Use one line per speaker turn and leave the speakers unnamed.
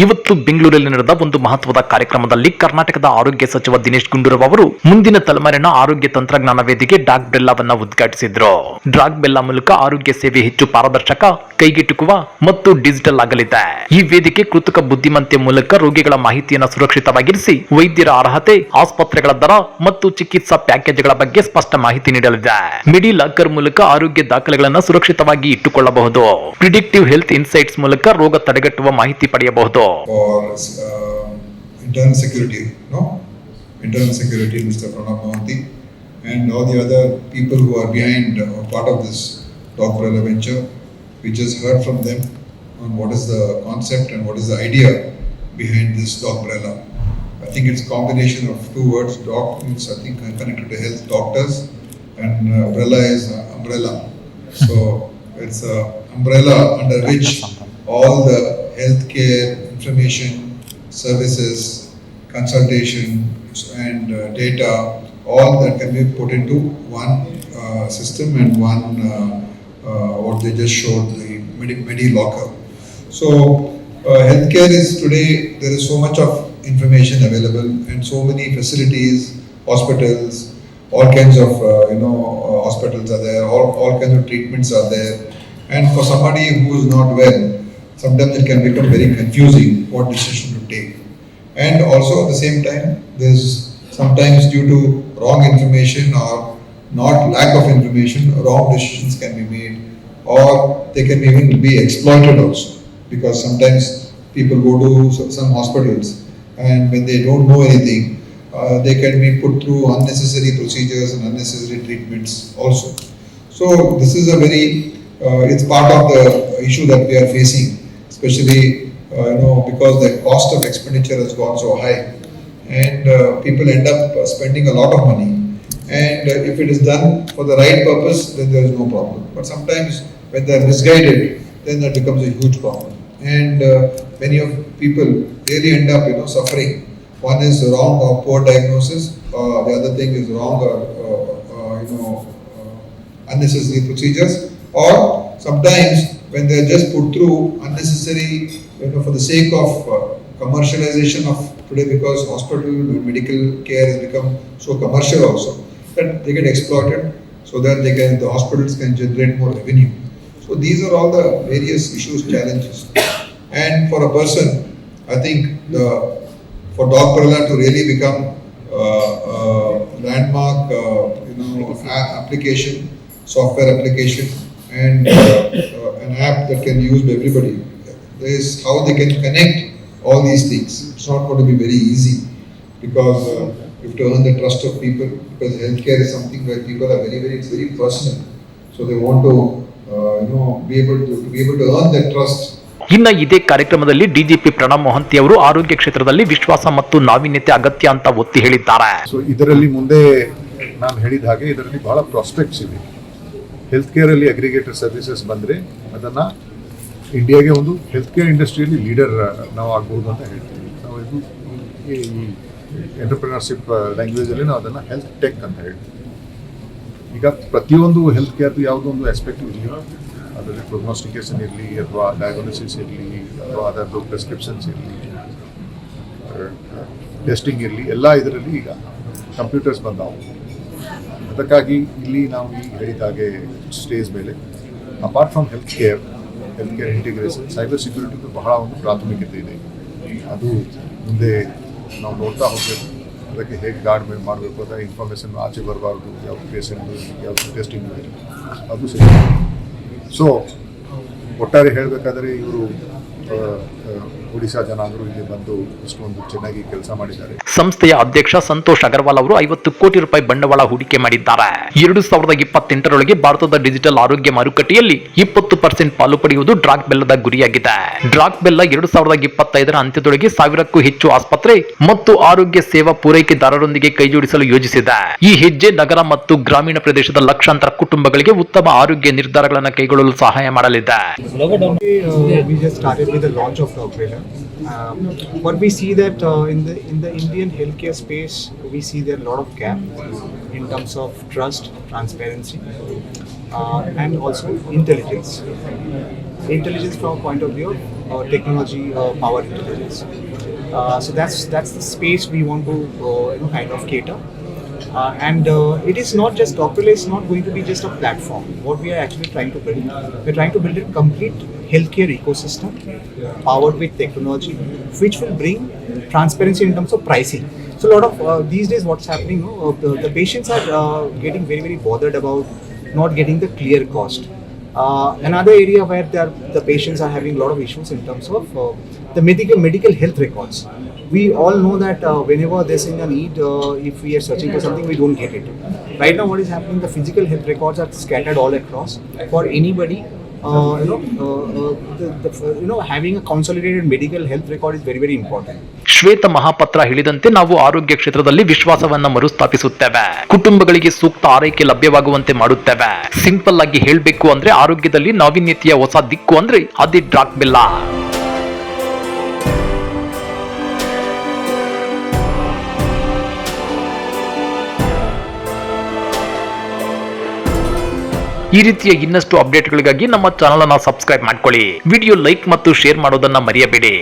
ಇವತ್ತು ಬೆಂಗಳೂರಲ್ಲಿ ನಡೆದ ಒಂದು ಮಹತ್ವದ ಕಾರ್ಯಕ್ರಮದಲ್ಲಿ ಕರ್ನಾಟಕದ ಆರೋಗ್ಯ ಸಚಿವ ದಿನೇಶ್ ಗುಂಡೂರಾವ್ ಅವರು ಮುಂದಿನ ತಲೆಮಾರಿನ ಆರೋಗ್ಯ ತಂತ್ರಜ್ಞಾನ ವೇದಿಕೆ ಡಾಕ್ ಬೆಲ್ಲವನ್ನ ಉದ್ಘಾಟಿಸಿದ್ರು. ಡಾಕ್ ಬೆಲ್ಲಾ ಮೂಲಕ ಆರೋಗ್ಯ ಸೇವೆ ಹೆಚ್ಚು ಪಾರದರ್ಶಕ, ಕೈಗೆಟುಕುವ ಮತ್ತು ಡಿಜಿಟಲ್ ಆಗಲಿದೆ. ಈ ವೇದಿಕೆ ಕೃತಕ ಬುದ್ಧಿಮತ್ತೆ ಮೂಲಕ ರೋಗಿಗಳ ಮಾಹಿತಿಯನ್ನು ಸುರಕ್ಷಿತವಾಗಿರಿಸಿ, ವೈದ್ಯರ ಅರ್ಹತೆ, ಆಸ್ಪತ್ರೆಗಳ ದರ ಮತ್ತು ಚಿಕಿತ್ಸಾ ಪ್ಯಾಕೇಜ್ಗಳ ಬಗ್ಗೆ ಸ್ಪಷ್ಟ ಮಾಹಿತಿ ನೀಡಲಿದೆ. ಮಿಡಿ ಲಾಕರ್ ಮೂಲಕ ಆರೋಗ್ಯ ದಾಖಲೆಗಳನ್ನು ಸುರಕ್ಷಿತವಾಗಿ ಇಟ್ಟುಕೊಳ್ಳಬಹುದು. ಪ್ರಿಡಿಕ್ಟಿವ್ ಹೆಲ್ತ್ ಇನ್ಸೈಟ್ಸ್ ಮೂಲಕ ರೋಗ ತಡೆಗಟ್ಟುವ ಮಾಹಿತಿ ಪಡೆಯಬಹುದು.
For uh, internal security, no? Internal security, Mr. Pranab Mohanty, and all the other people who are behind uh, or part of this Dr. Ella venture. We just heard from them on what is the concept and what is the idea behind this Docbrella. I think it's a combination of two words. Doc means I think connected to health doctors, and uh, umbrella is uh, umbrella. So it's a umbrella under which all the healthcare information, services, consultation, and uh, data, all that can be put into one uh, system and one uh, uh, what they just showed the Medi, Medi locker. So uh, healthcare is today there is so much of information available and so many facilities, hospitals, all kinds of uh, you know uh, hospitals are there, all, all kinds of treatments are there, and for somebody who is not well, sometimes it can become very confusing what decision to take. And also at the same time, there's sometimes due to wrong information or not lack of information, wrong decisions can be made, or they can even be exploited also. Because sometimes people go to some hospitals and when they don't know anything, uh, they can be put through unnecessary procedures and unnecessary treatments also. So this is a very, uh, it's part of the issue that we are facing, especially, uh, you know, because the cost of expenditure has gone so high. And uh, people end up uh, spending a lot of money. And uh, if it is done for the right purpose, then there is no problem. But sometimes when they are misguided, then that becomes a huge problem. And uh, many of people really end up, you know, suffering. One is wrong or poor diagnosis. Uh, the other thing is wrong or, you know, unnecessary procedures. Or sometimes when they are just put through unnecessary, you know, for the sake of uh, commercialization of today because hospital and medical care has become so commercial also that they get exploited so that they can, the hospitals can generate more revenue. So these are all the various issues, challenges. And for a person, I think the, for Dog to really become uh, uh, landmark, uh, you know, application, software application, and uh, an app that can be used by everybody. There is how they can connect all these things. It's not going to be very easy because uh, you have to earn the trust of people. Because healthcare is something where people are very, very, it's very personal. So they want to, uh, you know, be able to, to be able to earn that trust
ಇನ್ನ ಇದೇ ಕಾರ್ಯಕ್ರಮದಲ್ಲಿ DGP Pranab Mohanty ಅವರು ಆರೋಗ್ಯ ಕ್ಷೇತ್ರದಲ್ಲಿ ವಿಶ್ವಾಸ ಮತ್ತು ನಾವೀನ್ಯತೆ ಅಗತ್ಯ ಅಂತ ಒತ್ತಿ ಹೇಳಿದ್ದಾರೆ
ಸೊ ಇದರಲ್ಲಿ ಮುಂದೆ ನಾನು ಹೇಳಿದ ಹಾಗೆ ಇದರಲ್ಲಿ ಬಹಳ ಪ್ರಾಸ್ಪೆಕ್ಟ್ಸ್ ಇವೆ ಹೆಲ್ತ್ ಕೇರಲ್ಲಿ ಅಗ್ರಿಗೇಟರ್ ಸರ್ವಿಸಸ್ ಬಂದರೆ ಅದನ್ನು ಇಂಡಿಯಾಗೆ ಒಂದು ಹೆಲ್ತ್ ಕೇರ್ ಇಂಡಸ್ಟ್ರಿಯಲ್ಲಿ ಲೀಡರ್ ನಾವು ಆಗ್ಬೋದು ಅಂತ ಹೇಳ್ತೀವಿ. ನಾವು ಇದು ಈ ಎಂಟರ್ಪ್ರಿನರ್ಶಿಪ್ ಲ್ಯಾಂಗ್ವೇಜಲ್ಲಿ ನಾವು ಅದನ್ನು ಹೆಲ್ತ್ ಟೆಕ್ ಅಂತ ಹೇಳ್ತೀವಿ. ಈಗ ಪ್ರತಿಯೊಂದು ಹೆಲ್ತ್ ಕೇರ್ದು ಯಾವುದೋ ಒಂದು ಆಸ್ಪೆಕ್ಟ್ ಇರಲಿ. ಅದರಲ್ಲಿ ಪ್ರೊಗ್ನೋಸ್ಟಿಕೇಶನ್ ಇರಲಿ, ಅಥವಾ ಡಯಾಗ್ನೋಸಿಸ್ ಇರಲಿ, ಅಥವಾ ಅದರದ್ದು ಪ್ರಿಸ್ಕ್ರಿಪ್ಷನ್ಸ್ ಇರಲಿ ಟೆಸ್ಟಿಂಗ್ ಇರಲಿ, ಎಲ್ಲ ಇದರಲ್ಲಿ ಈಗ ಕಂಪ್ಯೂಟರ್ಸ್ ಬಂದಾವು. ಅದಕ್ಕಾಗಿ ಇಲ್ಲಿ ನಾವು ಈ ಹೇಳಿದ ಹಾಗೆ ಸ್ಟೇಜ್ ಮೇಲೆ apart from health care health care integration cyber ಸೆಕ್ಯೂರಿಟಿಗೂ ಬಹಳ ಒಂದು ಪ್ರಾಥಮಿಕತೆ ಇದೆ. ಅದು ಮುಂದೆ ನಾವು ನೋಡ್ತಾ ಹೋಗಬೇಕು. ಅದಕ್ಕೆ ಹೇಗೆ ಗಾರ್ಡ್ ಮೇಲೆ ಮಾಡಬೇಕು, ಅದರ ಇನ್ಫಾರ್ಮೇಷನ್ ಆಚೆ ಬರಬಾರ್ದು, ಯಾವ ಪೇಷಂಟ್ ಯಾವ ಟೆಸ್ಟಿಂಗ್ ಅದು ಸರಿ. ಸೊ ಒಟ್ಟಾರೆ ಹೇಳಬೇಕಾದ್ರೆ ಇವರು ಒಡಿಶಾ ಜನಾಂಗರು ಇಲ್ಲಿ ಬಂದು ಇಷ್ಟೊಂದು ಚೆನ್ನಾಗಿ ಕೆಲಸ ಮಾಡಿದ್ದಾರೆ
ಸಂಸ್ಥೆಯ ಅಧ್ಯಕ್ಷ ಸಂತೋಷ್ ಅಗರ್ವಾಲ್ ಅವರು ಐವತ್ತು ಕೋಟಿ ರೂಪಾಯಿ ಬಂಡವಾಳ ಹೂಡಿಕೆ ಮಾಡಿದ್ದಾರೆ ಎರಡು ಸಾವಿರದ ಇಪ್ಪತ್ತೆಂಟರೊಳಗೆ ಭಾರತದ ಡಿಜಿಟಲ್ ಆರೋಗ್ಯ ಮಾರುಕಟ್ಟೆಯಲ್ಲಿ ಇಪ್ಪತ್ತು ಪರ್ಸೆಂಟ್ ಪಾಲು ಪಡೆಯುವುದು ಡ್ರಾಕ್ ಬೆಲ್ಲದ ಗುರಿಯಾಗಿದೆ ಡ್ರಾಕ್ ಬೆಲ್ಲ ಎರಡು ಸಾವಿರದ ಇಪ್ಪತ್ತೈದರ ಅಂತ್ಯದೊಳಗೆ ಸಾವಿರಕ್ಕೂ ಹೆಚ್ಚು ಆಸ್ಪತ್ರೆ ಮತ್ತು ಆರೋಗ್ಯ ಸೇವಾ ಪೂರೈಕೆದಾರರೊಂದಿಗೆ ಕೈಜೋಡಿಸಲು ಯೋಜಿಸಿದೆ ಈ ಹೆಜ್ಜೆ ನಗರ ಮತ್ತು ಗ್ರಾಮೀಣ ಪ್ರದೇಶದ ಲಕ್ಷಾಂತರ ಕುಟುಂಬಗಳಿಗೆ ಉತ್ತಮ ಆರೋಗ್ಯ ನಿರ್ಧಾರಗಳನ್ನು ಕೈಗೊಳ್ಳಲು ಸಹಾಯ ಮಾಡಲಿದೆ
Um, we see that uh, in the in the Indian healthcare space, we see there a lot of gap in terms of trust, transparency, uh, and also intelligence. intelligence from a point of view of uh, technology, uh, power intelligence. Uh, so that's that's the space we want to uh, you know kind of cater. Uh, and uh, it is not just Doctorless is not going to be just a platform. What we are actually trying to build, we're trying to build a complete healthcare ecosystem powered with technology, which will bring transparency in terms of pricing. So a lot of uh, these days, what's happening? No, uh, the, the patients are uh, getting very very bothered about not getting the clear cost. Uh, another area where are, the patients are having a lot of issues in terms of the medical medical health records. We all know that uh, whenever there's a need, uh, if we are searching for something, we don't get it. Right now, what is happening? The physical health records are scattered all across. For anybody, uh, you know, uh, uh, the, the, you know, having a consolidated medical health record is very very important.
ಶ್ವೇತ ಮಹಾಪತ್ರ ಹೇಳಿದಂತೆ ನಾವು ಆರೋಗ್ಯ ಕ್ಷೇತ್ರದಲ್ಲಿ ವಿಶ್ವಾಸವನ್ನ ಮರುಸ್ಥಾಪಿಸುತ್ತೇವೆ ಕುಟುಂಬಗಳಿಗೆ ಸೂಕ್ತ ಆರೈಕೆ ಲಭ್ಯವಾಗುವಂತೆ ಮಾಡುತ್ತೇವೆ simple ಆಗಿ ಹೇಳಬೇಕು ಅಂದ್ರೆ ಆರೋಗ್ಯದಲ್ಲಿ ನಾವೀನ್ಯತೆಯ ಹೊಸ ದಿಕ್ಕು ಅಂದ್ರೆ ಅದೇ ಡ್ರಾಕ್ ಬೆಲ್ಲ ಈ ರೀತಿಯ ಇನ್ನಷ್ಟು ಅಪ್ಡೇಟ್ಗಳಿಗಾಗಿ ನಮ್ಮ ಚಾನಲ್ ಅನ್ನು ಸಬ್ಸ್ಕ್ರೈಬ್ ಮಾಡ್ಕೊಳ್ಳಿ. ವಿಡಿಯೋ ಲೈಕ್ ಮತ್ತು ಶೇರ್ ಮಾಡೋದನ್ನ ಮರೆಯಬೇಡಿ.